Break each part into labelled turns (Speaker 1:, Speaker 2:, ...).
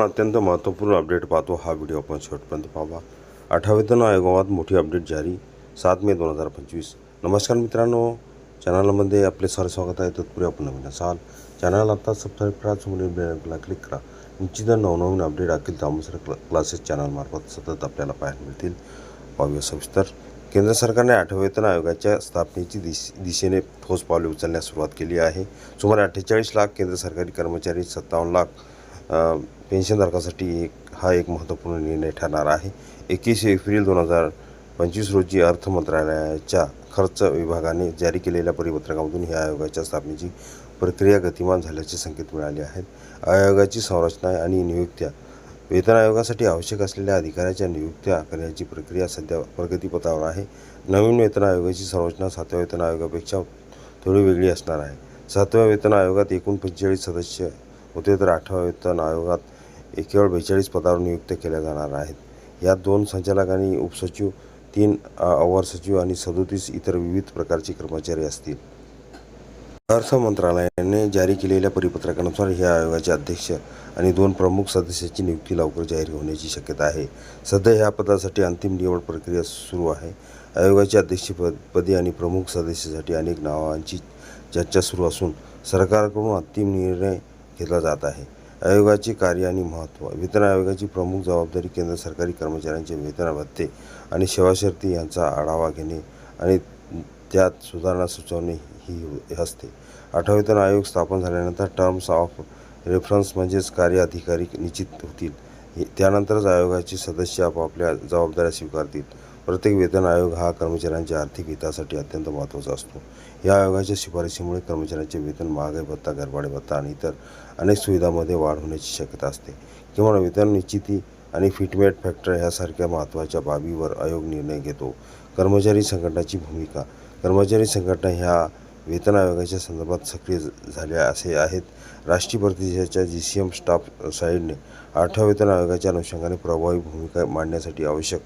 Speaker 1: अत्यंत महत्त्वपूर्ण अपडेट पाहतो. हा व्हिडिओ आपण शेवटपर्यंत पाहावा आठवेतन आयोगात मोठी अपडेट जारी. सात मे दोन हजार पंचवीस. नमस्कार मित्रांनो. चॅनलमध्ये आपले सर स्वागत आहे. तत्पूर्वी आपण नवीन असाल. चॅनल आता सबस्क्राईब करा. समोरील बेलला क्लिक करा. निश्चित नवनवीन अपडेट अखिल तामसर क्ला क्लासेस चॅनलमार्फत सतत आपल्याला पाहायला मिळतील. पाहूया सविस्तर. केंद्र सरकारने आठवेतन आयोगाच्या स्थापनेची दिश दिशेने ठोस पावले उचलण्यास सुरुवात केली आहे. सुमारे अठ्ठेचाळीस लाख केंद्र सरकारी कर्मचारी सत्तावन्न लाख पेन्शनधारकासाठी एक हा एक महत्त्वपूर्ण निर्णय ठरणार आहे. एकवीस एप्रिल दोन हजार पंचवीस रोजी अर्थ मंत्रालयाच्या खर्च विभागाने जारी केलेल्या परिपत्रकामधून ह्या आयोगाच्या स्थापनेची प्रक्रिया गतिमान झाल्याचे संकेत मिळाले आहेत. आयोगाची संरचना आणि नियुक्त्या वेतन आयोगासाठी आवश्यक असलेल्या अधिकाऱ्याच्या नियुक्त्या करण्याची प्रक्रिया सध्या प्रगतीपथावर आहे. नवीन वेतन आयोगाची संरचना सातव्या वेतन आयोगापेक्षा थोडी वेगळी असणार आहे. सातव्या वेतन आयोगात एकूण पंचेचाळीस सदस्य होते तर आठव्या वेतन आयोगात एक केवळ बेचाळीस पदावर नियुक्त केल्या जाणार आहेत. यात दोन संचालक आणि उपसचिव तीन अवर सचिव आणि सदोतीस इतर विविध प्रकारचे कर्मचारी असतील. अर्थ मंत्रालयाने जारी केलेल्या परिपत्रकानुसार ह्या आयोगाचे अध्यक्ष आणि दोन प्रमुख सदस्याची नियुक्ती लवकर जाहीर होण्याची शक्यता आहे. सध्या ह्या पदासाठी अंतिम निवड प्रक्रिया सुरू आहे. आयोगाच्या अध्यक्षपद आणि प्रमुख सदस्यासाठी अनेक नावांची चर्चा सुरू असून सरकारकडून अंतिम निर्णय घेतला जात आहे. आयोगाचे कार्य आणि महत्त्व. वेतन आयोगाची प्रमुख जबाबदारी केंद्र सरकारी कर्मचाऱ्यांचे वेतन भत्ते आणि सेवाशर्ती यांचा आढावा घेणे आणि त्यात सुधारणा सुचवणे ही असते आठवा वेतन आयोग स्थापन झाल्यानंतर टर्म्स ऑफ रेफरन्स म्हणजेच कार्य अधिकारी निश्चित होतील. त्यानंतरच आयोगाचे सदस्य आपापल्या जबाबदाऱ्या स्वीकारतील. प्रत्येक वेतन आयोग हा कर्मचाऱ्यांच्या आर्थिक हितासाठी अत्यंत महत्त्वाचा असतो. या आयोगाच्या शिफारशीमुळे कर्मचाऱ्यांचे वेतन महागाई भत्ता घरभाडे भत्ता आणि इतर अनेक सुविधांमध्ये वाढ होण्याची शक्यता असते. किंवा वेतन निश्चिती आणि फिटमेट फॅक्टर ह्यासारख्या महत्त्वाच्या बाबीवर आयोग निर्णय घेतो. कर्मचारी संघटनाची भूमिका. कर्मचारी संघटना ह्या वेतन आयोगाच्या संदर्भात सक्रिय झाल्या असे आहेत. राष्ट्रीय प्रतिष्ठाच्या जी सी एम स्टाफ साईडने आठव्या वेतन आयोगाच्या अनुषंगाने प्रभावी भूमिका मांडण्यासाठी आवश्यक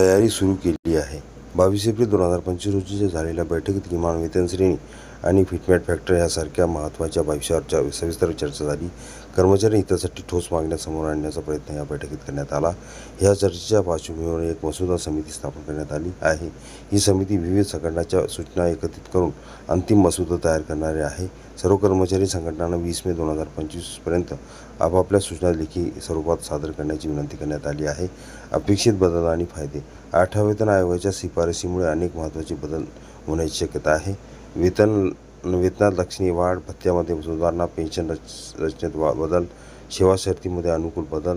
Speaker 1: तयारी सुरू केली आहे. बावीस एप्रिल दोन हजार पंचवीस रोजी झालेल्या बैठकीत किमान वेतन श्रेणी आणि फिटमॅट फॅक्टर यासारख्या महत्त्वाच्या विषयावर सविस्तर चर्चा झाली कर्मचारी हितासाठी ठोस मागण्या समोर आणण्याचा प्रयत्न या बैठकीत करण्यात आला. या चर्चेच्या पार्श्वभूमीवर एक मसुदा समिती स्थापन करण्यात आली आहे. ही समिती विविध संघटनाच्या सूचना एकत्रित करून अंतिम मसुदा तयार करणारी आहे. सर्व कर्मचारी संघटनांना वीस मे दोन हजार पंचवीसपर्यंत आपापल्या सूचना लेखी स्वरूपात सादर करण्याची विनंती करण्यात आली आहे. अपेक्षित बदल आणि फायदे. आठव्या वेतन आयोगाच्या शिफारशीमुळे अनेक महत्त्वाचे बदल होण्याची शक्यता आहे. वेतन वेतनात लक्षणीय वाढ भत्त्यामध्ये सुधारणा पेन्शन रच रचनेत वा बदल सेवा शर्तीमध्ये अनुकूल बदल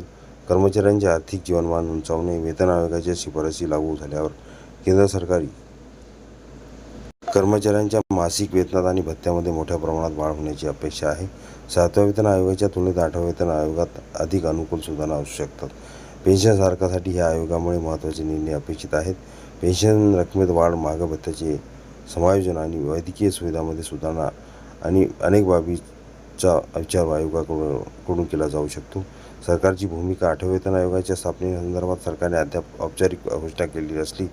Speaker 1: कर्मचाऱ्यांचे आर्थिक जीवनमान उंचावणे वेतन आयोगाच्या शिफारशी लागू झाल्यावर केंद्र सरकारी कर्मचाऱ्यांच्या मासिक वेतनात आणि भत्त्यामध्ये मोठ्या प्रमाणात वाढ होण्याची अपेक्षा आहे. सातव्या वेतन आयोगाच्या तुलनेत आठव्या वेतन आयोगात अधिक अनुकूल सुधारणा असू शकतात पेन्शनधारकासाठी ह्या आयोगामुळे महत्त्वाचे निर्णय अपेक्षित आहेत. पेन्शन रकमेत वाढ मागभत्त्याचे समायोजन आणि वैद्यकीय सुविधामध्ये सुधारणा आणि अनेक बाबीचा विचार आयोगाकडून कडून केला जाऊ शकतो. सरकारची भूमिका आठवेतन आयोगाच्या स्थापनेसंदर्भात सरकारने अद्याप औपचारिक घोषणा केलेली असली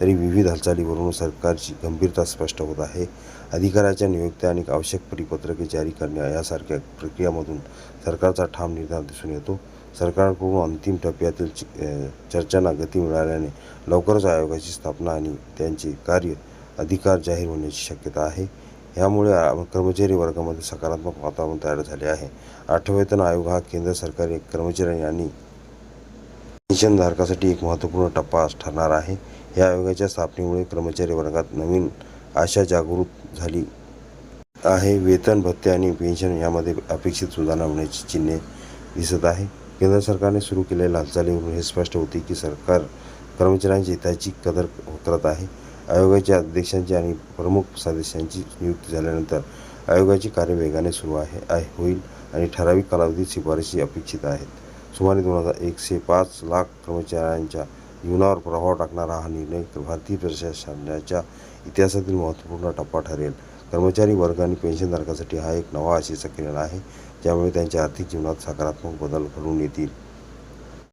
Speaker 1: तरी विविध हालचालीवरून सरकारची गंभीरता स्पष्ट होत आहे. अधिकाऱ्याच्या नियुक्त्या आणि आवश्यक परिपत्रके जारी करणे यासारख्या प्रक्रियामधून सरकारचा ठाम निर्धार दिसून येतो. सरकारकडून अंतिम टप्प्यातील चर्चांना गती मिळाल्याने लवकरच आयोगाची स्थापना आणि त्यांचे कार्य अधिकार जाहीर होण्याची शक्यता आहे. यामुळे कर्मचारी वर्गामध्ये सकारात्मक वातावरण तयार झाले आहे. आठवा वेतन आयोग हा केंद्र सरकारी कर्मचारी आणि पेन्शनधारकासाठी एक महत्त्वपूर्ण टप्पा ठरणार आहे. या आयोगाच्या स्थापनेमुळे कर्मचारी वर्गात नवीन आशा जागृत झाली आहे. वेतन भत्ते आणि पेन्शन यामध्ये अपेक्षित सुधारणा होण्याची चिन्हे दिसत आहे. केंद्र सरकारने सुरू केलेल्या हालचालीवरून हे स्पष्ट होते की सरकार कर्मचाऱ्यांच्या हिताची कदर करत आहे. आयोगाच्या अध्यक्षांची आणि प्रमुख सदस्यांची नियुक्ती झाल्यानंतर आयोगाची कार्य वेगाने सुरू आहे आहे होईल आणि ठराविक कालावधीत शिफारशी अपेक्षित आहेत. सुमारे दोन हजार एकशे पाच लाख कर्मचाऱ्यांच्या जीवनावर प्रभाव टाकणारा हा निर्णय भारतीय प्रशासनाच्या इतिहासातील महत्त्वपूर्ण टप्पा ठरेल. कर्मचारी वर्ग आणि पेन्शनधारकासाठी हा एक नवा आशेचा किरण आहे ज्यामुळे त्यांच्या आर्थिक जीवनात सकारात्मक बदल घडून येतील.